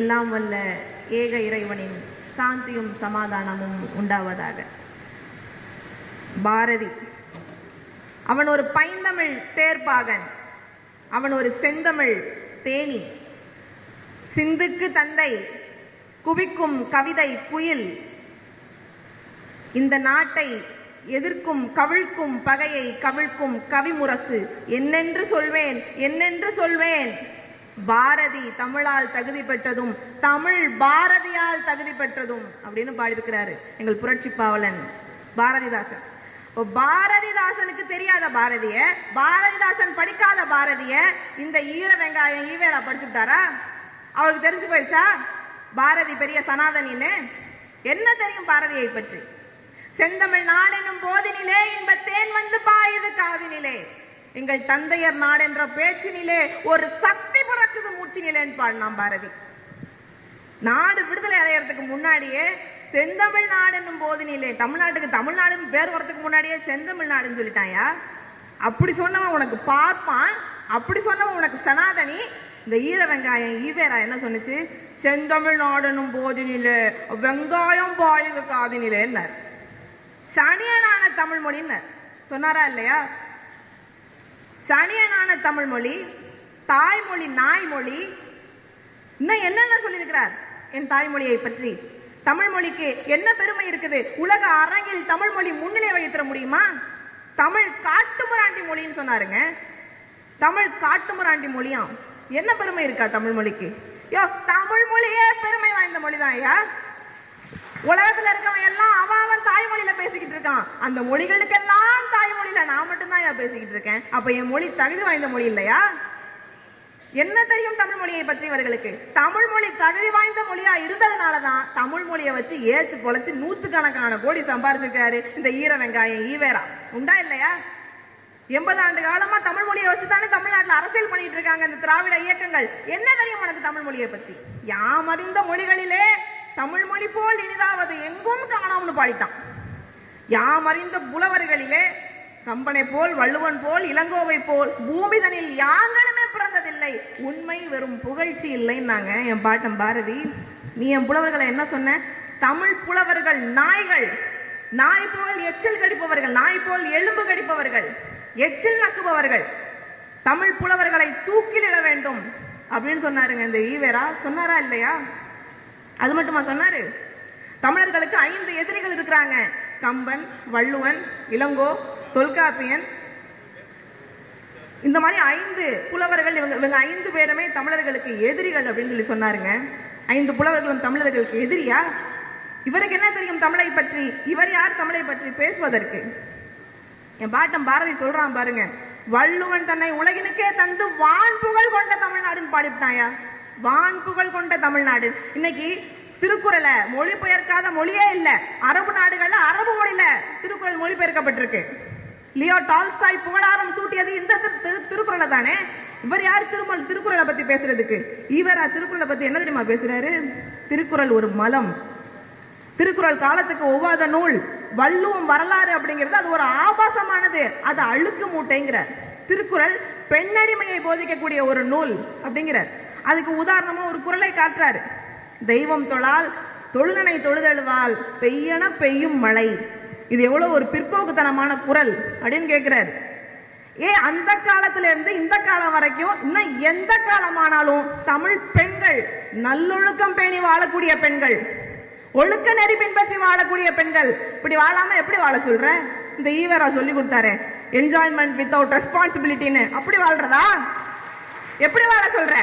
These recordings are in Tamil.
எல்லாம் வல்ல ஏக இறைவனின் சாந்தியும் சமாதானமும் உண்டாவதாக. பாரதி அவன் ஒரு பைந்தமிழ் தேர்ப்பாகன் அவன் ஒரு செந்தமிழ் தேனி. சிந்துக்கு தந்தை குவிக்கும் கவிதை குயில். இந்த நாட்டை எதிர்க்கும் கவிழ்க்கும் பகையை கவிழ்க்கும் கவிமுரசு. என்னென்று சொல்வேன் என்னென்று சொல்வேன்? பாரதி தமிழால் தகுதி பெற்றதும் தமிழ் பாரதியால் தகுதி பெற்றதும் அப்படின்னு பாடியிருக்கிறாரு எங்கள் புரட்சி பாவலன் பாரதிதாசன். பாரதிதாசனுக்கு தெரியாத பாரதிய பாரதிதாசன் படிக்காத பாரதிய இந்த ஈர வெங்காயம் ஈவேரா படிச்சுட்டாரா? அவளுக்கு தெரிஞ்சு போயிடுச்சா? பாரதி பெரிய சனாதனின்னு. என்ன தெரியும் பாரதியை பற்றி? செந்தமிழ் நாடெனும் போதினிலே இன்பத்தேன் வந்து பாயுது காதினிலே. எங்கள் தந்தையர் நாடென்ற பேச்சினிலே ஒரு சக்தி உனக்குது மூச்சு நிலைன்னு பாடினான் பாரதி. நாடு விடுதலை அடையறதுக்கு முன்னாடியே செந்தமிழ் நாடுன்னும் போதினிலே தமிழ்நாட்டுக்கு தமிழ்நாடுன்னு பேர் வரதுக்கு முன்னாடியே செந்தமிழ் நாடுன்னு சொல்லிட்டாயா? அப்படி சொன்னவன் உனக்கு பார்ப்பான் அப்படி சொன்னவன் உனக்கு சனாதனி. இந்த ஈர வெங்காயம் ஈவேரா என்ன சொன்னுச்சு? செந்தமிழ் நாடுன்னும் போதினிலே வெங்காயம் பாயுது காதினிலேன்னார். சனியனான தமிழ் மொழின்னு சொன்னாரா இல்லையா? சனியனான தமிழ் மொழி தாய்மொழி நாய்மொழி. இன்னும் என்னென்ன சொல்லியிருக்கிறார்? என் தாய்மொழியை பற்றி. தமிழ் மொழிக்கு என்ன பெருமை இருக்குது? உலக அரங்கில் தமிழ் மொழி முன்னிலை வைத்திட முடியுமா? தமிழ் காட்டுமிராண்டி மொழின்னு சொன்னாருங்க. தமிழ் காட்டுமிராண்டி மொழியாம் என்ன பெருமை இருக்கா தமிழ் மொழிக்கு? யோ தமிழ் மொழியே பெருமை வாய்ந்த மொழிதான் ஐயா. உலகத்துல இருக்கவன் எல்லாம் அவன் அவன் தாய்மொழியில பேசிக்கிட்டு இருக்கான். அந்த மொழிகளுக்கெல்லாம் தாய்மொழியில நான் மட்டும்தான் ஐயா பேசிக்கிட்டு இருக்கேன். அப்ப என் மொழி தகுதி வாய்ந்த மொழி இல்லையா? என்ன தெரியும் தமிழ் மொழியை பற்றி இவர்களுக்கு? தமிழ் மொழி தகுதி வாய்ந்த மொழியா இருந்ததுனாலதான் தமிழ் மொழியை வச்சு ஏச்சு நூத்து கணக்கான கோடி சம்பாதிச்சிருக்காரு இந்த ஈர வெங்காயம் ஈவேரா. உண்டா இல்லையா? எண்பது ஆண்டு காலமா தமிழ் மொழியை வச்சு தானே தமிழ்நாட்டுல அரசியல் பண்ணிட்டு இருக்காங்க இந்த திராவிட இயக்கங்கள். என்ன தெரியும் உனக்கு தமிழ் மொழியை பத்தி? யாம் அறிந்த மொழிகளிலே தமிழ் மொழி போல் இனிதாவது எங்கும் காணோம்னு பாடிட்டான். யாம் அறிந்த புலவர்களிலே கம்பனை போல் வள்ளுவன் போல் இளங்கோவை போல் பூமிதனில் யாங்களுமே பிறந்ததில்லை உண்மை வெறும் புகழ்ச்சி இல்லைன்னாங்க என் பாட்டன் பாரதி. நீ என் புலவர்களை என்ன சொன்ன? தமிழ் புலவர்கள் நாய்கள். நாய் போல் எச்சில் கடிப்பவர்கள் நாய் போல் எலும்பு கடிப்பவர்கள் எச்சில் நக்குபவர்கள். தமிழ் புலவர்களை தூக்கிலிட வேண்டும் அப்படின்னு சொன்னாருங்க இந்த ஈவேரா. சொன்னாரா இல்லையா? அது மட்டுமா சொன்னாரு? தமிழர்களுக்கு ஐந்து எதிரிகள் இருக்கிறாங்க. கம்பன் வள்ளுவன் இளங்கோ தொல்காப்பியன் இந்த மாதிரி ஐந்து புலவர்கள் இவங்க இவங்க ஐந்து பேருமே தமிழர்களுக்கு எதிரிகள் அப்படின்னு சொல்லி சொன்னாருங்க. ஐந்து புலவர்களும் தமிழர்களுக்கு எதிரியா? இவருக்கு என்ன தெரியும் தமிழை பற்றி? இவர் யார் தமிழை பற்றி பேசுவதற்கு? என் பாட்டம் பாரதி சொல்றான் பாருங்க வள்ளுவன் தன்னை உலகினுக்கே தந்து வான் புகழ் கொண்ட தமிழ்நாடுன்னு பாடிவிட்டாயா? வான் புகழ் கொண்ட தமிழ்நாடு. இன்னைக்கு திருக்குறளை மொழிபெயர்க்காத மொழியே இல்லை. அரபு நாடுகள்ல அரபு மொழியில திருக்குறள் மொழிபெயர்க்கப்பட்டிருக்கு. லியோ டால்ஸ்டாய் புகழாரம் சூட்டியது இந்த திரு- திருக்குறளை தானே? இவர் யார் திருமல் திருக்குறளை பத்தி பேசுறதுக்கு? இவர் திருக்குறளை பத்தி என்ன தெரியுமா பேசுறாரு? திருக்குறள் ஒரு மலம். திருக்குறள் காலத்துக்கு ஒவ்வாத நூல். வள்ளுவம் வரலாறு அப்படிங்கிறது அது ஒரு ஆபாசமானது. அது அழுக்கு மூட்டைங்கிறார் திருக்குறள் பெண்ணடிமையை போதிக்கக்கூடிய ஒரு நூல் அப்படிங்கிறார். அதுக்கு உதாரணமா ஒரு குறளை காட்டுறாரு. தெய்வம் தொழால் தொழுநனை தொழுதழுவால் பெய்யன பெய்யும் மழை. இது எவ்வளவு ஒரு பிற்போக்குத்தனமான குரல் அப்படின்னு கேட்கிறாரு ஏ அந்த காலத்துல இருந்து இந்த காலம் வரைக்கும் இன்னும் எந்த காலமானாலும் தமிழ் பெண்கள் நல்லொழுக்கம் பேணி வாழக்கூடிய பெண்கள் ஒழுக்க நெறி பின்பற்றி வாழக்கூடிய பெண்கள் இப்படி வாழாம எப்படி வாழ சொல்ற? இந்த ஈவரா சொல்லி கொடுத்தாரு என்ஜாய்மெண்ட் வித்தவுட் ரெஸ்பான்சிபிலிட்டின்னு அப்படி வாழ்றதா? எப்படி வாழ சொல்ற?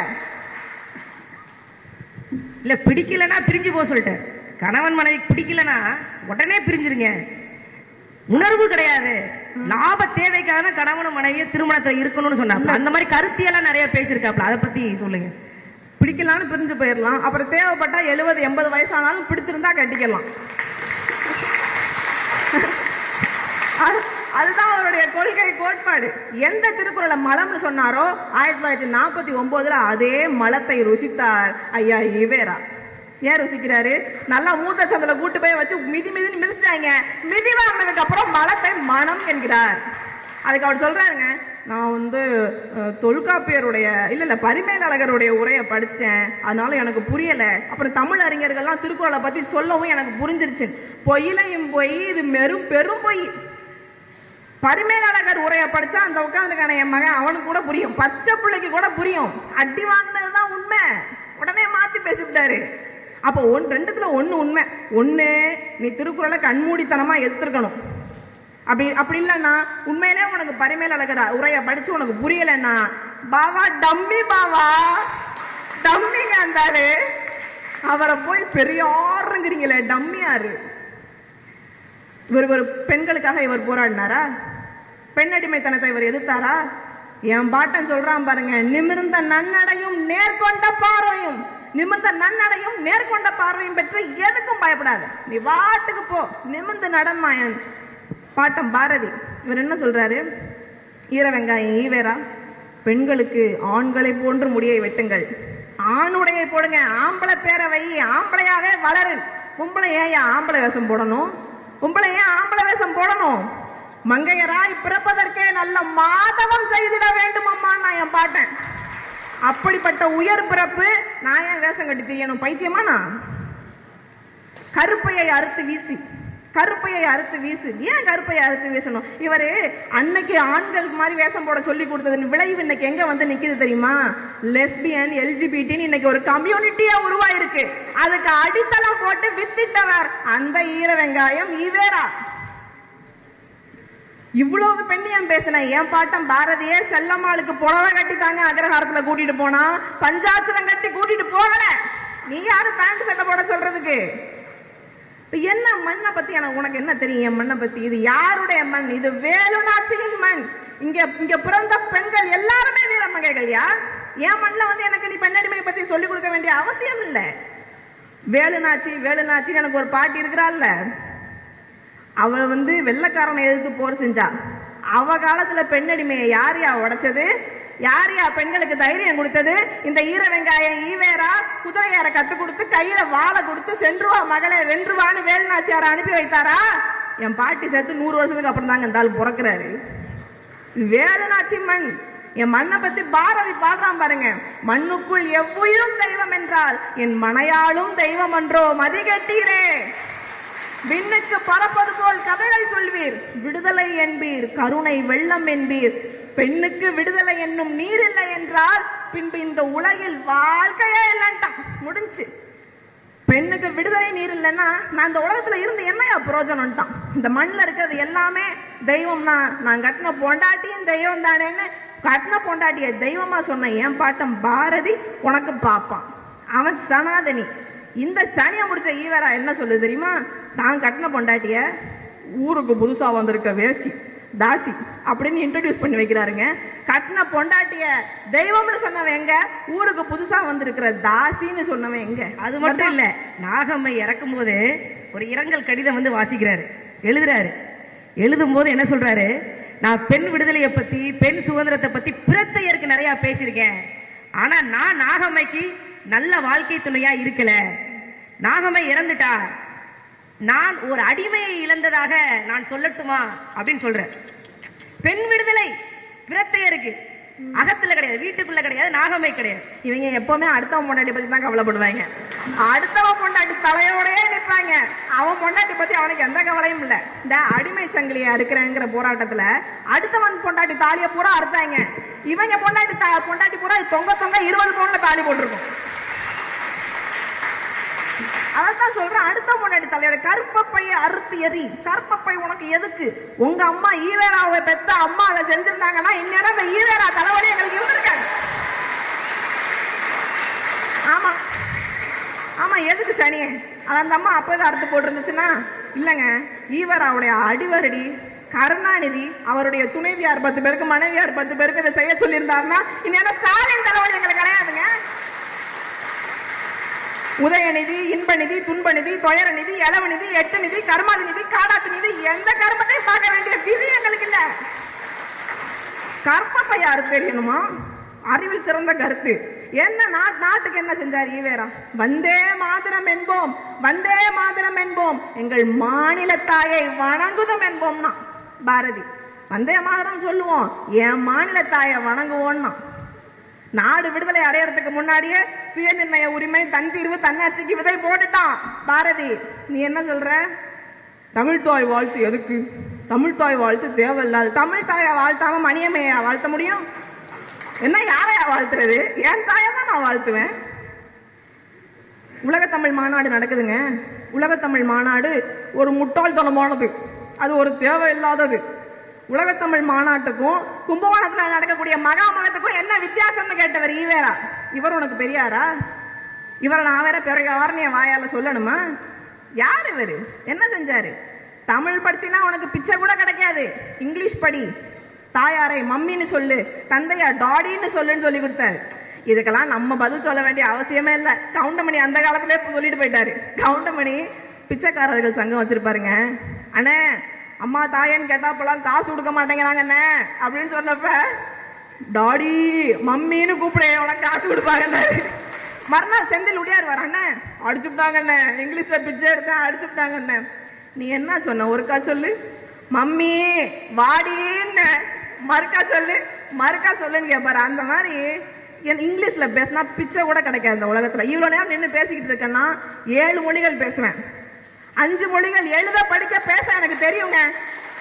இல்ல பிடிக்கலன்னா பிரிஞ்சு போக சொல்லிட்டேன். கணவன் மனைவி பிடிக்கலன்னா உடனே பிரிஞ்சிருங்க. உணர்வு கிடையாது. லாப தேவைக்காக தான் கணவனும் மனைவியும் திருமணத்துல இருக்கணும்னு சொன்னாங்க அந்த மாதிரி கருத்தியெல்லாம் நிறைய பேசியிருக்காப்ல அதை பத்தி சொல்லுங்க. பிடிக்கலாம்னு பிரிஞ்சு போயிடலாம் அப்புறம் தேவைப்பட்டா எழுபது எண்பது வயசானாலும் பிடிச்சிருந்தா கட்டிக்கலாம். அதுதான் அவருடைய கொள்கை கோட்பாடு. எந்த திருக்குறளை மலம்னு சொன்னாரோ ஆயிரத்தி தொள்ளாயிரத்தி நாற்பத்தி ஒன்பதுல அதே மலத்தை ருசித்தார் ஐயா இவேரா ஏன் ருசிக்கிறாரு? நல்லா மூத்த சந்தில கூட்டு போய் வச்சு மிதி மிதின்னு மிதிச்சாங்க மிதி வாங்கினதுக்கு அப்புறம் மலத்தை மனம் என்கிறார். அதுக்கு அவர் சொல்றாருங்க நான் வந்து தொல்காப்பியருடைய இல்ல இல்ல பரிமேலழகருடைய உரையை படித்தேன் அதனால எனக்கு புரியல. அப்புறம் தமிழ் அறிஞர்கள்லாம் திருக்குறளை பத்தி சொல்லவும் எனக்கு புரிஞ்சிருச்சு. பொய்யிலையும் பொய் இது மெரும் பெரும் பொய். பரிமேலழகர் உரையை படிச்சா அந்த உட்காந்துக்கான என் மகன் அவனுக்கு கூட புரியும். பச்சை பிள்ளைக்கு கூட புரியும். அடி வாங்கினதுதான் உண்மை. உடனே மாத்தி பேசிவிட்டாரு. அப்போ ஒன் ரெண்டுத்துல ஒண்ணு உண்மை. ஒண்ணு நீ திருக்குறளை கண்மூடித்தனமா எடுத்திருக்கணும். அப்படி அப்படி இல்லைன்னா உண்மையிலே உனக்கு பரிமேலழகர் உரையை படிச்சு உனக்கு புரியலன்னா பாவா டம்மி பாவா. டம்மிங்க இருந்தாரு அவரை போய் பெரியாருங்கிறீங்களே டம்மியாரு. இவர் ஒரு பெண்களுக்காக இவர் போராடினாரா? பெண் அடிமைத்தனத்தை இவர் எதிர்த்தாரா? என் பாட்டன் சொல்றான் பாருங்க நிமிர்ந்த நன்னடையும் நேர்கொண்ட பார்வையும் நிமிர்ந்த நன்னடையும் நேர்கொண்ட பார்வையும் பெற்று எதுக்கும் பயப்படாது. நீ வாட்டுக்கு போ. நிமிர்ந்து நடன்மாயன் பாட்டம் பாரதி. இவர் என்ன சொல்றாரு? ஈர வெங்காயம் ஈவேரா பெண்களுக்கு ஆண்களை போன்று முடியை வெட்டுங்கள். ஆணுடையை போடுங்க. ஆம்பளை பேரவை வை. ஆம்பளையாவே வளரு. பொம்பளை ஏன் ஆம்பளை வேஷம் போடணும்? பொம்பளை ஏன் ஆம்பளை வேஷம் போடணும்? மங்கையராய் பிறப்பதற்கே நல்ல மாதவம் செய்திட வேண்டும் அம்மா நான் என் பாட்டேன் அப்படிப்பட்ட உயர் பிறப்பு நான் ஏன் வேஷம் கட்டி தெரியணும்? பைத்தியமா நான் கருப்பையை அறுத்து வீசி கருப்பையை அறுத்து வீசு. ஏன் கருப்பையை அறுத்து வீசணும்? இவரு அன்னைக்கு ஆண்களுக்கு மாதிரி வேஷம் போட சொல்லி கொடுத்தது விளைவு இன்னைக்கு எங்க வந்து நிக்குது தெரியுமா? லெஸ்பியன் எல்ஜிபிடின்னு இன்னைக்கு ஒரு கம்யூனிட்டியா உருவாயிருக்கு. அதுக்கு அடித்தளம் போட்டு வித்திட்டவர் அந்த ஈர வெங்காயம் ஈவேரா. இவ்வளவு பெண்ணியம் பேசின என் பாட்டம் பாரதியே செல்லம்மாளுக்கு புடவை கட்டி தாங்க அக்ரஹாரத்துல கூட்டிட்டு போனா? பஞ்சாத்திரம் கட்டி கூட்டிட்டு போகல. நீ யாரு பேண்ட் சட்டை போட சொல்றதுக்கு? என்ன மண்ணை பத்தி எனக்கு உனக்கு என்ன தெரியும்? என் மண்ணை பத்தி இது யாருடைய மண்? இது வேலுநாச்சியின் மண். இங்க இங்க பிறந்த பெண்கள் எல்லாருமே வீர மகைகள்யா என் மண்ணில் வந்து எனக்கு நீ பெண்ணடிமையை பத்தி சொல்லிக் கொடுக்க வேண்டிய அவசியம் இல்லை. வேலுநாச்சி வேலுநாச்சின்னு எனக்கு ஒரு பாட்டி இருக்கிறாள்ல. அவள் வந்து வெள்ளைக்காரனை எதிர்த்து போர் செஞ்சா. அவ காலத்துல பெண்ணடிமையை யார் யா உடைச்சது? யார் யா பெண்களுக்கு தைரியம் கொடுத்தது? இந்த ஈர வெங்காயம் ஈவேரா குதிரையார கத்து கொடுத்து கையில வாழை கொடுத்து சென்றுவா மகளே வென்றுவான்னு வேலுநாச்சியார அனுப்பி வைத்தாரா? என் பாட்டி சேர்த்து நூறு வருஷத்துக்கு அப்புறம் தாங்க இந்த பிறக்கிறாரு. வேலுநாச்சி மண். என் மண்ணை பத்தி பாரதி பாடுறான் பாருங்க. மண்ணுக்குள் எவ்வுயிரும் தெய்வம் என்றால் என் மனையாளும் தெய்வம் என்றோ மதிகட்டீரே விண்ணுக்கு பறப்பது போல் கதைகள் சொல்வீர். விடுதலை என்பீர் கருணை வெள்ளம் என்பீர். பெண்ணுக்கு விடுதலை என்னும் நீர் இல்லை என்றால் பின்பு இந்த உலகில் வாழ்க்கையே இல்லைன்ட்டான் முடிஞ்சு பெண்ணுக்கு விடுதலை நீர் இல்லைன்னா நான் இந்த உலகத்துல இருந்து என்னையா பிரயோஜனம்ட்டான் இந்த மண்ணில் இருக்கிறது எல்லாமே தெய்வம் தான் நான் கட்டின பொண்டாட்டியும் தெய்வம் தானேன்னு கட்டின பொண்டாட்டிய தெய்வமா சொன்ன என் பாட்டம் பாரதி உனக்கு பார்ப்பான். அவன் சனாதனி. இந்த சனியை முடிச்ச ஈவரா என்ன சொல்லுது தெரியுமா? தான் கட்டின பொண்டாட்டிய ஊருக்கு புதுசா வந்திருக்க வேசி தாசி அப்படின்னு இன்ட்ரடியூஸ் பண்ணி வைக்கிறாருங்க. கட்டின பொண்டாட்டிய தெய்வம்னு சொன்னவன் எங்க? ஊருக்கு புதுசா வந்திருக்கிற தாசின்னு சொன்னவன் எங்க? அது மட்டும் இல்ல நாகம்மை இறக்கும் போது ஒரு இரங்கல் கடிதம் வந்து வாசிக்கிறாரு. எழுதுறாரு. எழுதும் போது என்ன சொல்றாரு? நான் பெண் விடுதலையை பத்தி பெண் சுதந்திரத்தை பத்தி பிரத்தையருக்கு நிறைய பேசியிருக்கேன். ஆனா நான் நாகம்மைக்கு நல்ல வாழ்க்கை துணையா இருக்கல. நாகம்மை இறந்துட்டா. நான் ஒரு அடிமையை இழந்ததாக நான் சொல்லட்டுமா அப்படின்னு சொல்றேன். பெண் விடுதலை பிரத்தையருக்கு அகத்துல கிடையாது வீட்டுக்குள்ள கிடையாது நாகமே கிடையாது. இவங்க எப்பவுமே அடுத்தவன் பொண்டாட்டி பத்தி தான் கவலைப்படுவாங்க. அடுத்தவன் பொண்டாட்டி தலையோடயே நிற்பாங்க அவன் பொண்டாட்டி பத்தி அவனுக்கு எந்த கவலையும் இல்ல. இந்த அடிமை சங்கிலியா இருக்கிறேங்கிற போராட்டத்துல அடுத்தவன் பொண்டாட்டி தாலிய பூரா அறுத்தாங்க. இவங்க பொண்டாட்டி தா- பொண்டாட்டி பூரா தொங்க தொங்க இருபது பவுன்ல தாலி போட்டிருக்கும். அதான் சொல்றேன் அடுத்த முன்னாடி தலையோட கருப்பப்பையை அறுத்து எரி கருப்பப்பை உனக்கு எதுக்கு? உங்க அம்மா ஈவேராவை பெத்த அம்மா அதை செஞ்சிருந்தாங்கன்னா இந்நேரம் இந்த ஈவேரா தலைவலி எங்களுக்கு இருந்திருக்காங்க ஆமா. ஆமா எதுக்கு சனியே அந்த அம்மா அப்பதான் அறுத்து போட்டிருந்துச்சுன்னா? இல்லைங்க. ஈவராவுடைய அடிவரடி கருணாநிதி அவருடைய துணைவியார் பத்து பேருக்கு மனைவியார் பத்து பேருக்கு இதை செய்ய சொல்லியிருந்தாருன்னா இந்நேரம் ஸ்டாலின் தலைவலி எங்களுக்கு கிடையாதுங்க. உதயநிதி இன்பநிதி துன்பநிதி துயர நிதி இளவு நிதி எட்டு நிதி கர்மாதி நிதி காடாத்து நிதி எந்த கர்மத்தையும் பார்க்க வேண்டிய விதி எங்களுக்கு இல்ல. கற்பப்பை யாரு தெரியணுமா? அறிவில் சிறந்த கருத்து. என்ன நாட் நாட்டுக்கு என்ன செஞ்சார் ஈவேரா? வந்தே மாதிரம் என்போம் வந்தே மாதிரம் என்போம். எங்கள் மாநில தாயை வணங்குதும் என்போம்னா பாரதி. வந்தே மாதரம் சொல்லுவோம் என் மாநில தாயை வணங்குவோம்னா. நாடு விடுதலை அடையறதுக்கு முன்னாடியே சுயநிர்ணய உரிமை தன் தீர்வு தன்னாட்சிக்கு விதை போட்டுட்டான். பாரதி நீ என்ன சொல்ற? தமிழ் தாய் வாழ்த்து எதுக்கு? தமிழ் தாய் வாழ்த்து தேவையில்லாது தமிழ் தாயை வாழ்த்தாம மணியம்மையா வாழ்த்த முடியும்? என்ன யாரையா வாழ்த்துறது? என் தாயை தான் நான் வாழ்த்துவேன். உலகத்தமிழ் மாநாடு நடக்குதுங்க. உலகத்தமிழ் மாநாடு ஒரு முட்டாள்தனமானது. அது ஒரு தேவையில்லாதது. உலகத்தமிழ் மாநாட்டுக்கும் கும்பகோணத்தில் நடக்கக்கூடிய மகாமகத்துக்கும் என்ன வித்தியாசம்னு கேட்டவர் ஈவேரா. இவர் உனக்கு பெரியாரா? இவரை நான் வேற பிறகு என் வாயால சொல்லணுமா? யார் இவர்? என்ன செஞ்சாரு? தமிழ் படிச்சினா உனக்கு பிச்சை கூட கிடைக்காது. இங்கிலீஷ் படி. தாயாரை மம்மின்னு சொல்லு தந்தையா டாடின்னு சொல்லுன்னு சொல்லி கொடுத்தாரு. இதுக்கெல்லாம் நம்ம பதில் சொல்ல வேண்டிய அவசியமே இல்லை. கவுண்டமணி அந்த காலத்திலே சொல்லிட்டு போயிட்டாரு. கவுண்டமணி பிச்சைக்காரர்கள் சங்கம் வச்சிருப்பாருங்க. அண்ணே அம்மா தாயன்னு கேட்டாப்பெல்லாம் காசு கொடுக்க மாட்டேங்கிறாங்கண்ணே அப்படின்னு சொன்னப்ப டாடி மம்மின்னு கூப்பிடு உனக்கு காசு கொடுப்பாங்கன்னாரு மறுநாள் செந்தில் உடையார் வராண்ணே அடிச்சுட்டாங்கண்ணே இங்கிலீஷ்ல பிச்சை எடுத்தேன் அடிச்சுட்டாங்கண்ணே நீ என்ன சொன்ன? ஒருக்கா சொல்லு. மம்மி வாடின்னு. மறுக்கா சொல்லு. மறுக்கா சொல்லுன்னு கேட்பாரு அந்த மாதிரி என் இங்கிலீஷ்ல பேசினா பிச்சை கூட கிடைக்காது இந்த உலகத்துல. இவ்வளவு நேரம் நின்று பேசிக்கிட்டு இருக்கேன்னா ஏழு மொழிகள் பேசுவேன். அஞ்சு மொழிகள் எழுத படிக்க பேச எனக்கு தெரியுங்க.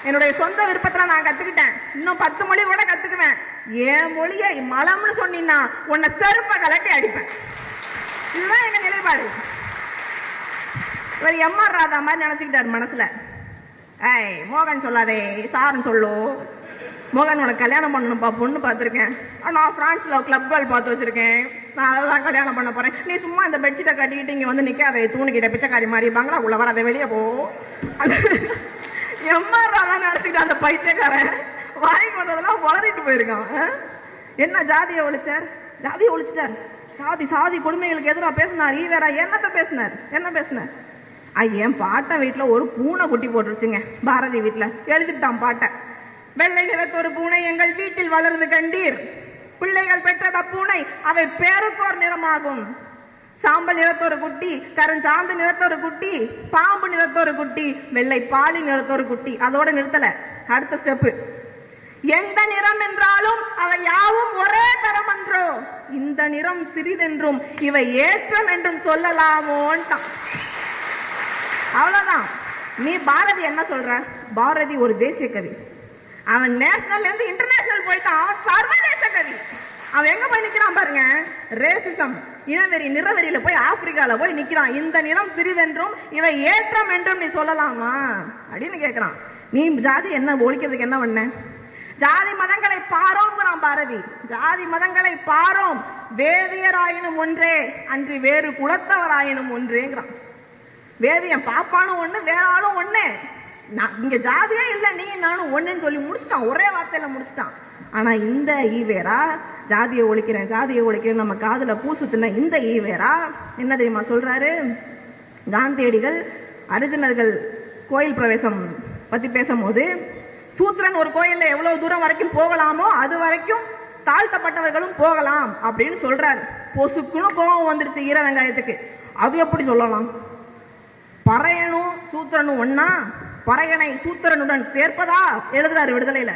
என்னுடைய சொந்த விருப்பத்துல நான் கத்துக்கிட்டேன். இன்னும் பத்து மொழி கூட கத்துக்குவேன். என் மொழியை மலம்னு சொன்னீங்கன்னா உன்னை செருப்ப கலட்டி அடிப்பேன். இதுதான் எங்க நிலைப்பாடு. இவர் எம்ஆர் ராதா மாதிரி நினைச்சுக்கிட்டாரு மனசுல. ஏய் மோகன் சொல்லாதே சாருன்னு சொல்லு. மோகன் உனக்கு கல்யாணம் பண்ணணும்ப்பா பொண்ணு பார்த்துருக்கேன். நான் பிரான்ஸ்ல கிளப் கேர்ள் பார்த்து வச்சிருக்கேன். நான் அதெல்லாம் கல்யாணம் பண்ண போறேன். நீ சும்மா இந்த பெட்ஷீட்டை கட்டிக்கிட்டு இங்க வந்து நிக்காத. தூணிக்கிட்ட பிச்சைக்காரி மாதிரி வர வராத வெளியே போ. எம்ஆர் ராதா நினைச்சுக்கிட்டு அந்த பைத்தியக்காரன் வாய் கொண்டதெல்லாம் வளரிட்டு போயிருக்கான். என்ன ஜாதியை ஒழிச்சார்? ஜாதியை ஒழிச்சார். சாதி சாதி கொடுமைகளுக்கு எதிராக பேசினார். ஈவேரா என்னத்த பேசினார்? என்ன பேசினார்? ஐ, என் பாட்டன் வீட்டில் ஒரு பூனை குட்டி போட்டுருச்சுங்க. பாரதி வீட்டில். எழுதிட்டான் பாட்டை. வெள்ளை நிறத்தொரு பூனை எங்கள் வீட்டில் வளர்ந்து கண்டீர். பிள்ளைகள் பெற்றத பூனை அவை பேருக்கோர் நிறமாகும். சாம்பல் நிறத்தொரு குட்டி கருஞ்சாந்து நிறத்தொரு குட்டி பாம்பு நிறத்தொரு குட்டி வெள்ளை பாலி நிறத்தொரு குட்டி. அதோட நிறுத்தல. அடுத்த ஸ்டெப்பு எந்த நிறம் என்றாலும் அவை யாவும் ஒரே தரம் என்றோ இந்த நிறம் சிறிதென்றும் இவை ஏற்றம் என்றும் சொல்லலாமோன்ட்டான். அவ்வளவுதான். நீ பாரதி என்ன சொல்ற? பாரதி ஒரு தேசிய கவி. அவன் நேஷனல்ல இருந்து இன்டர்நேஷனல் போயிட்டான் அவன் சர்வதேச கவி. அவன் எங்க போய் நிக்கிறான் பாருங்க? ரேசிசம் இனவெறி நிறவெறியில போய் ஆப்பிரிக்கால போய் நிக்கிறான். இந்த நிறம் சிறிதென்றும் இவை ஏற்றம் என்றும் நீ சொல்லலாமா? அப்படின்னு கேக்குறான். நீ ஜாதி என்ன ஒழிக்கிறதுக்கு என்ன பண்ண? ஜாதி மதங்களை பாரோங்கிறான் பாரதி. ஜாதி மதங்களை பாரோம். வேதியராயினும் ஒன்றே. அன்றி வேறு குலத்தவராயினும் ஒன்றேங்கிறான். வேதியம் பாப்பானும் ஒண்ணு வேறாலும் ஒண்ணு. இங்க ஜாதியே இல்லை நீ நானும் ஒண்ணுன்னு சொல்லி முடிச்சிட்டான். ஒரே வார்த்தையில முடிச்சுட்டான். ஆனா இந்த ஈவேரா ஜாதியை ஒழிக்கிறேன் ஜாதியை ஒழிக்கிறேன் நம்ம காதுல பூசுத்துன இந்த ஈவேரா என்ன தெரியுமா சொல்றாரு? காந்தியடிகள் அரிஜினர்கள் கோயில் பிரவேசம் பத்தி பேசும்போது சூத்திரன் ஒரு கோயில்ல எவ்வளவு தூரம் வரைக்கும் போகலாமோ அது வரைக்கும் தாழ்த்தப்பட்டவர்களும் போகலாம் அப்படின்னு சொல்றாரு. பொசுக்குன்னு கோபம் வந்துருச்சு ஈர வெங்காயத்துக்கு. அது எப்படி சொல்லலாம்? பறையனும் சூத்திரனும் ஒன்னா பறையனை சூத்திரனுடன் சேர்ப்பதா? எழுதுறாரு விடுதலையில.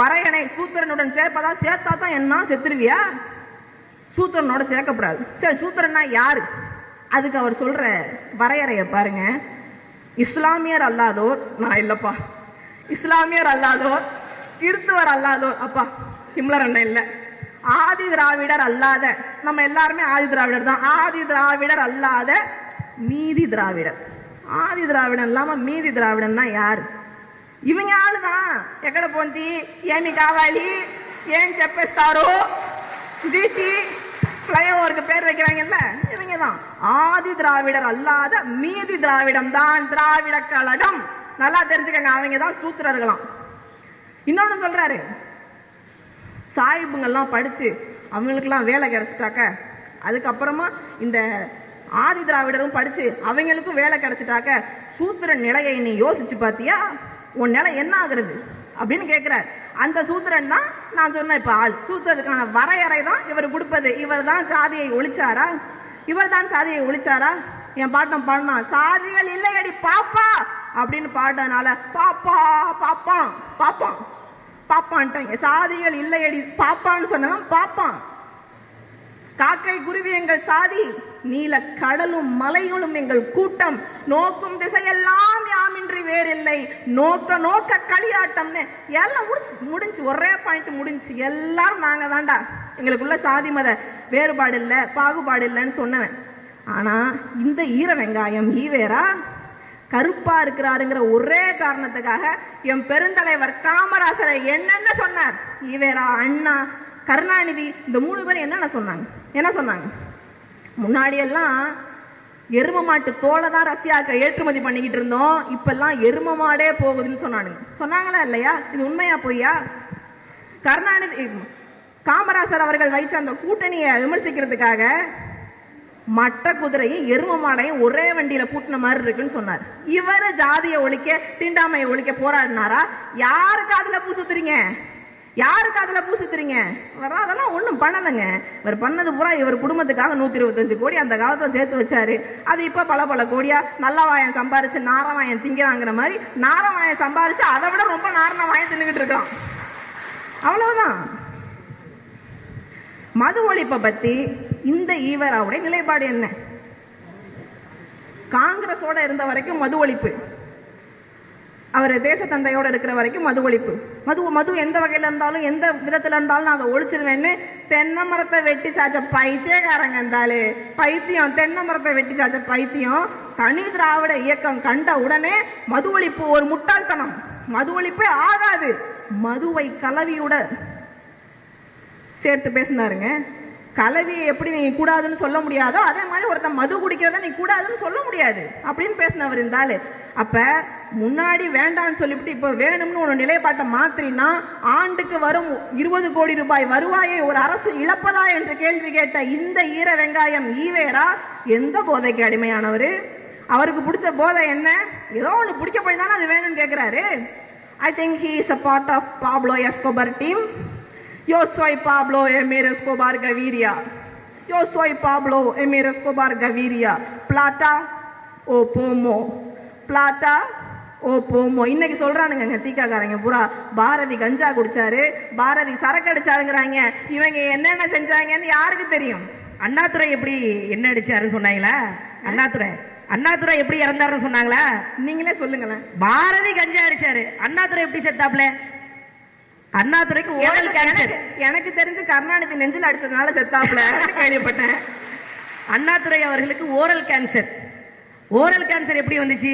பறையனை சூத்திரனுடன் சேர்ப்பதா? சேர்த்தா தான் என்ன? செத்துருவியா? சூத்திரனோட சேர்க்கப்படாது. சரி சூத்திரன்னா யாரு? அதுக்கு அவர் சொல்ற வரையறைய பாருங்க. இஸ்லாமியர் அல்லாதோர் நான் இல்லப்பா. இஸ்லாமியர் அல்லாதோர் கிறிஸ்துவர் அல்லாதோர் அப்பா சிம்லர் அண்ணன் இல்ல. ஆதி திராவிடர் அல்லாத நம்ம எல்லாருமே ஆதி திராவிடர் தான். ஆதி திராவிடர் அல்லாத நீதி திராவிடர். ஆதி திராவிடம் இல்லாம மீதி திராவிடன்னா யாரு? இவங்க ஆளுதான் எக்கட போந்தி? ஏமி காவாலி ஏன் செப்பஸ்தாரோ? சுதீஷி? ஃப்ளைஓவருக்கு பேர் வைக்கிறாங்கல்ல இவங்க தான் ஆதி திராவிடர் அல்லாத மீதி திராவிடம் தான் திராவிட கழகம். நல்லா தெரிஞ்சுக்கங்க அவங்க தான் சூத்திரர்களாம். இன்னொன்னு சொல்றாரு சாயிபுங்கள்லாம் படிச்சு அவங்களுக்கெல்லாம் வேலை கிடைச்சிட்டாக்க அதுக்கப்புறமா இந்த ஆதி திராவிடரும் படிச்சு அவங்களுக்கும் வேலை கிடைச்சிட்டாக்க சூத்திர நிலையை நீ யோசிச்சு பாத்தியா? உன் நிலை என்ன ஆகுறது? அப்படின்னு கேட்கிறார் அந்த சூத்திரன் தான் நான் சொன்னேன் இப்ப ஆள். சூத்திரத்துக்கான வரையறை தான் இவர் கொடுப்பது. இவர் தான் சாதியை ஒழிச்சாரா? இவர் தான் சாதியை ஒழிச்சாரா? என் பாட்டம் பாடினா சாதிகள் இல்லையடி பாப்பா! அப்படின்னு பாடினதுனால பாப்பா பாப்பான் பாப்பான் பாப்பான்ட்டாங்க. சாதிகள் இல்லையடி பாப்பான்னு சொன்னவன் பாப்பான். காக்கை குருவி எங்கள் சாதி நீல கடலும் மலைகளும் எங்கள் கூட்டம். நோக்கும் திசையெல்லாம் யாமின்றி வேறில்லை. நோக்க நோக்க களியாட்டம்னு எல்லாம் முடிச்சு முடிஞ்சு ஒரே பாயிண்ட் முடிஞ்சு. எல்லாரும் நாங்க தான்டா. எங்களுக்குள்ள சாதி மத வேறுபாடு இல்லை பாகுபாடு இல்லைன்னு சொன்னவன். ஆனா இந்த ஈர வெங்காயம் ஈவேரா? கருப்பா இருக்கிறாருங்கிற ஒரே காரணத்துக்காக என் பெருந்தலைவர் காமராசரை என்னென்ன சொன்னார்? ஈவேரா அண்ணா கருணாநிதி இந்த மூணு பேரும் என்னென்ன சொன்னாங்க? என்ன சொன்னாங்க? முன்னாடியெல்லாம் எரும மாட்டு தோலை தான் ரஷ்யாவுக்கு ஏற்றுமதி பண்ணிக்கிட்டு இருந்தோம். இப்பெல்லாம் எரும மாடே போகுதுன்னு சொன்னானுங்க. சொன்னாங்களா இல்லையா? இது உண்மையா பொய்யா? கருணாநிதி காமராசர் அவர்கள் வைச்ச அந்த கூட்டணியை விமர்சிக்கிறதுக்காக மட்ட குதிரையும் எரும மாடையும் ஒரே வண்டியில பூட்டின மாதிரி இருக்குன்னு சொன்னார். இவர ஜாதியை ஒழிக்க தீண்டாமையை ஒழிக்க போராடினாரா? யாருக்கு அதுல பூசுத்துறீங்க யாருக்கு அதுல பூசித்துறீங்க இவர் அதெல்லாம் ஒண்ணும் பண்ணலைங்க. இவர் பண்ணது பூரா இவர் குடும்பத்துக்காக நூத்தி இருபத்தஞ்சு கோடி அந்த காலத்துல சேர்த்து வச்சாரு. அது இப்ப பல பல கோடியா நல்ல வாயம் சம்பாரிச்சு நாரவாயம் திங்கிறாங்கிற மாதிரி நாரவாயம் சம்பாரிச்சு அதை விட ரொம்ப நாரண வாயம் தின்னுகிட்டு இருக்கான். அவ்வளவுதான். மது ஒழிப்பை பத்தி இந்த ஈவராவுடைய நிலைப்பாடு என்ன? காங்கிரஸோட இருந்த வரைக்கும் மது ஒழிப்பு. அவர் தேச தந்தையோடு இருக்கிற வரைக்கும் மது ஒழிப்பு. மது மது எந்த வகையில் இருந்தாலும் எந்த விதத்தில் இருந்தாலும் நான் அதை ஒழிச்சிருவேன்னு தென்னை மரத்தை வெட்டி சாச்ச பைத்தியக்காரங்க இருந்தாலே பைத்தியம் தென்னை மரத்தை வெட்டி சாச்ச பைத்தியம். தனி திராவிட இயக்கம் கண்ட உடனே மது ஒழிப்பு ஒரு முட்டாள்தனம். மது ஒழிப்பே ஆகாது. மதுவை கலவியுட சேர்த்து பேசினாருங்க. கலவியை எப்படி நீ கூடாதுன்னு சொல்ல முடியாதோ அதே மாதிரி ஒருத்தன் மது குடிக்கிறத நீ கூடாதுன்னு சொல்ல முடியாது அப்படின்னு பேசினவர் இருந்தாலு அப்ப முன்னாடி வேண்டாம்னு சொல்லிவிட்டு இப்ப வேணும்னு ஒரு நிலைப்பாட்டை மாத்திரினா ஆண்டுக்கு வரும் இருபது கோடி ரூபாய் வருவாயை ஒரு அரசு இழப்பதா என்று கேள்வி கேட்ட இந்த ஈர வெங்காயம் ஈவேரா? எந்த போதைக்கு அடிமையானவர்? அவருக்கு பிடிச்ச போதை என்ன? ஏதோ ஒன்று பிடிக்க போய் தானே அது வேணும்னு கேட்கிறாரு I think he is a part of Pablo Escobar team Yo soy Pablo Emir Escobar Gaviria. Yo soy Pablo Emir Escobar Gaviria. Plata o pomo. Plata ஓ போமோ இன்னைக்கு சொல்றானுங்க தீக்காக்காரங்க பூரா பாரதி கஞ்சா குடிச்சாரு பாரதி சரக்கு அடிச்சாருங்கிறாங்க. இவங்க என்னென்ன செஞ்சாங்கன்னு யாருக்கு தெரியும்? அண்ணாதுரை எப்படி என்ன அடிச்சாருன்னு சொன்னாங்களா? அண்ணாதுரை. அண்ணாதுரை எப்படி இறந்தாருன்னு சொன்னாங்களா? நீங்களே சொல்லுங்களேன். பாரதி கஞ்சா அடிச்சாரு. அண்ணாதுரை எப்படி செத்தாப்ல அண்ணாதுரைக்கு ஓரல் கேன்சர் எனக்கு- தெரிஞ்சு கருணாநிதி நெஞ்சில் அடிச்சதுனால செத்தாப்ல கேள்விப்பட்டேன். அண்ணாதுரை அவர்களுக்கு ஓரல் கேன்சர் ஓரல் கேன்சர் எப்படி வந்துச்சு?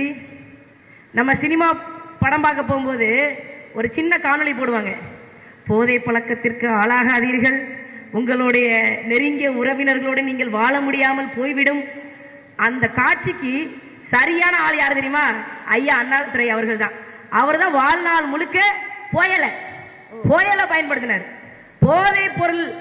நம்ம சினிமா படம் பார்க்க போகும்போது ஒரு சின்ன காணொளி போடுவாங்க. போதை பழக்கத்திற்கு ஆளாகாதீர்கள். உங்களுடைய நெருங்கிய உறவினர்களோடு நீங்கள் வாழ முடியாமல் போய்விடும். அந்த காட்சிக்கு சரியான ஆள் யார் தெரியுமா? ஐயா அண்ணாதுரை அவர்கள் தான் அவர் தான் வாழ்நாள் முழுக்க புயலை. புயலை பயன்படுத்தினார். போதை பொருள்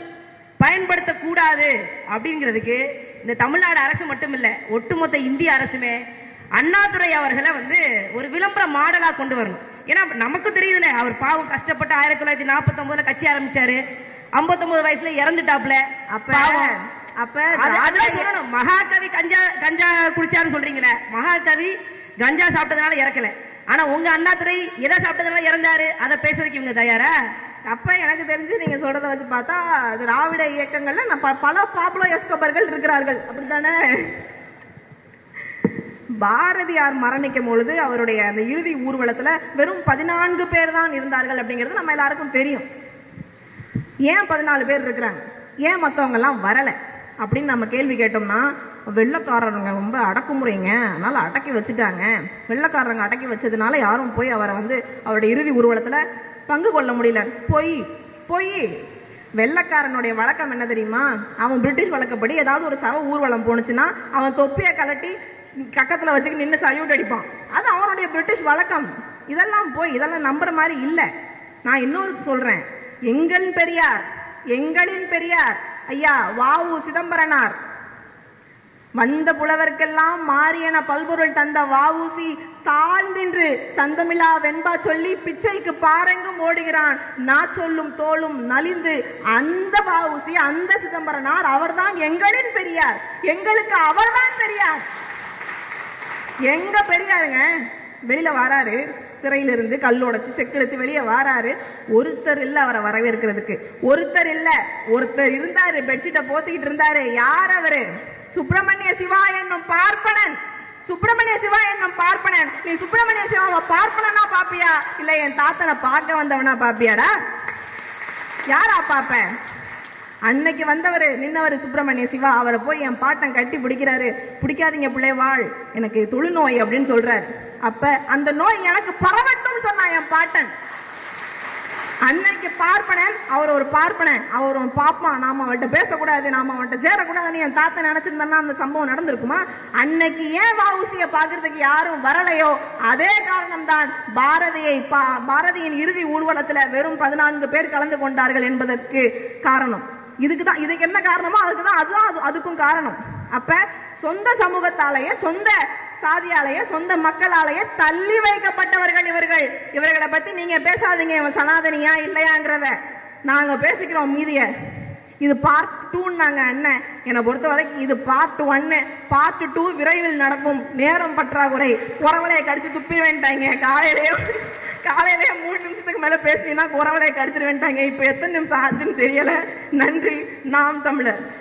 பயன்படுத்தக்கூடாது அப்படிங்கிறதுக்கு இந்த தமிழ்நாடு அரசு மட்டும் இல்ல ஒட்டுமொத்த இந்திய அரசுமே அண்ணாதுரை அவர்களை வந்து ஒரு விளம்பர மாடலா கொண்டு வரணும். ஏன்னா நமக்கு தெரியுதுல அவர் பாவம் கஷ்டப்பட்டு ஆயிரத்தி தொள்ளாயிரத்தி நாற்பத்தி ஒன்பதுல கட்சி ஆரம்பிச்சாரு. 59 வயசுல இறந்துட்டாப்ல அப்ப. அப்ப அது- அதுதான் திராவிட- சொல்லணும். மகாகவி கஞ்சா கஞ்சா குடிச்சாருன்னு சொல்றீங்களே மகாகவி கஞ்சா சாப்பிட்டதுனால இறக்கல. ஆனா உங்க அண்ணாதுரை எதை சாப்பிட்டதுனால இறந்தாரு? அதை பேசுறதுக்கு இவங்க தயாரா? அப்ப எனக்கு தெரிஞ்சு நீங்க சொல்றத வச்சு பார்த்தா திராவிட இயக்கங்கள்ல நான் ப- பல பாப்புலர் எஸ்கபர்கள் இருக்கிறார்கள். அப்படித்தானே? பாரதியார் மரணிக்கும் பொழுது அவருடைய அந்த இறுதி ஊர்வலத்துல வெறும் பதினான்கு பேர் தான் இருந்தார்கள் அப்படிங்கிறது நம்ம எல்லாருக்கும் தெரியும். ஏன் பதினாலு பேர் இருக்கிறாங்க? ஏன் மற்றவங்க எல்லாம் வரல? அப்படின்னு நம்ம கேள்வி கேட்டோம்னா வெள்ளக்காரருங்க ரொம்ப அடக்குமுறைங்க. அதனால் அடக்கி வச்சுட்டாங்க. வெள்ளக்காரங்க அடக்கி வச்சதுனால யாரும் போய் அவரை வந்து அவருடைய இறுதி ஊர்வலத்தில் பங்கு கொள்ள முடியல. பொய் பொய். வெள்ளக்காரனுடைய வழக்கம் என்ன தெரியுமா? அவன் பிரிட்டிஷ் வழக்கப்படி ஏதாவது ஒரு சவ ஊர்வலம் போனுச்சுன்னா அவன் தொப்பியை கலட்டி கக்கத்தில் வச்சுக்கி நின்று சல்யூட் அடிப்பான். அது அவனுடைய பிரிட்டிஷ் வழக்கம். இதெல்லாம் போய் இதெல்லாம் நம்புற மாதிரி இல்லை. நான் இன்னொரு சொல்றேன். எங்கள் பெரியார் எங்களின் பெரியார் ஐயா வாவு சிதம்பரனார் வந்த புலவர்க்கெல்லாம் மாறியன பல்பொருள் தந்த வாவூசி தாழ்ந்தின்று தந்தமிழா வெண்பா சொல்லி பிச்சைக்கு பாரெங்கும் ஓடுகிறான். நான் சொல்லும் தோளும் நலிந்து அந்த வாவூசி அந்த சிதம்பரனார் அவர்தான் எங்களின் பெரியார். எங்களுக்கு அவர்தான் பெரியார். எங்க பெரியாருங்க? வெளியில வராரு. சிறையிலிருந்து இருந்து கல்லோடச்சு செக்கெடுத்து வெளியே வாராரு. ஒருத்தர் இல்ல அவரை வரவேற்கிறதுக்கு. ஒருத்தர் இல்ல. ஒருத்தர் இருந்தாரு பெட்ஷீட்டை போத்திக்கிட்டு இருந்தாரு. யார் அவரு? சுப்பிரமணிய சிவா என்னும் பார்ப்பனன். சுப்பிரமணிய சிவா என்னும் பார்ப்பனன். நீ சுப்பிரமணிய சிவாவை பார்ப்பனனா பாப்பியா? இல்ல என் தாத்தனை பார்க்க வந்தவனா பாப்பியாடா? யாரா பாப்ப அன்னைக்கு வந்தவர் நின்னவர் சுப்பிரமணிய சிவா. அவரை போய் என் பாட்டன் கட்டி பிடிக்கிறாரு. பிடிக்காதீங்க பிள்ளை வாழ். எனக்கு தொழுநோய் அப்படின்னு சொல்றாரு. அப்ப அந்த நோய் எனக்கு பரவட்டும் சொன்னா என் பாட்டன். அன்னைக்கு பார்ப்பனன் அவர் ஒரு பார்ப்பனன். அவர் ஒரு பாப்பான் நாம அவன்கிட்ட பேசக்கூடாது நாம அவன்கிட்ட சேரக்கூடாதுன்னு என் தாத்தா நினைச்சிருந்தா அந்த சம்பவம் நடந்திருக்குமா? அன்னைக்கு ஏன் வாவுசிய பாக்குறதுக்கு யாரும் வரலையோ? அதே காரணம் தான் பாரதியை பா- பாரதியின் இறுதி ஊர்வலத்துல வெறும் பதினான்கு பேர் கலந்து கொண்டார்கள் என்பதற்கு காரணம். இதுக்கு தான் இதுக்கு என்ன காரணமோ அதுக்கு தான் அதுதான் அது- அதுக்கும் காரணம். அப்ப சொந்த சமூகத்தாலேயே சொந்த சாதியாலேயே சொந்த மக்களாலேயே தள்ளி வைக்கப்பட்டவர்கள் இவர்கள். இவர்களை பத்தி நீங்க பேசாதீங்க இவன் சனாதனியா இல்லையாங்கிறத. நாங்க பேசிக்கிறோம் மீதிய. இது பார்ட் டூன்னாங்க அண்ணன் என்னை? பொறுத்த வரைக்கும் இது பார்ட் ஒன்னு பார்ட் டூ விரைவில் நடக்கும். நேரம் பற்றாக்குறை. குறவலையை கடிச்சு துப்பி வேண்டாங்க காலையிலேயே காலையிலேயே மூணு நிமிஷத்துக்கு மேல பேசினா குறவலையை கடிச்சிட வேண்டாங்க இப்ப எத்தனை நிமிஷம் ஆச்சுன்னு தெரியல. நன்றி. நாம் தமிழர்.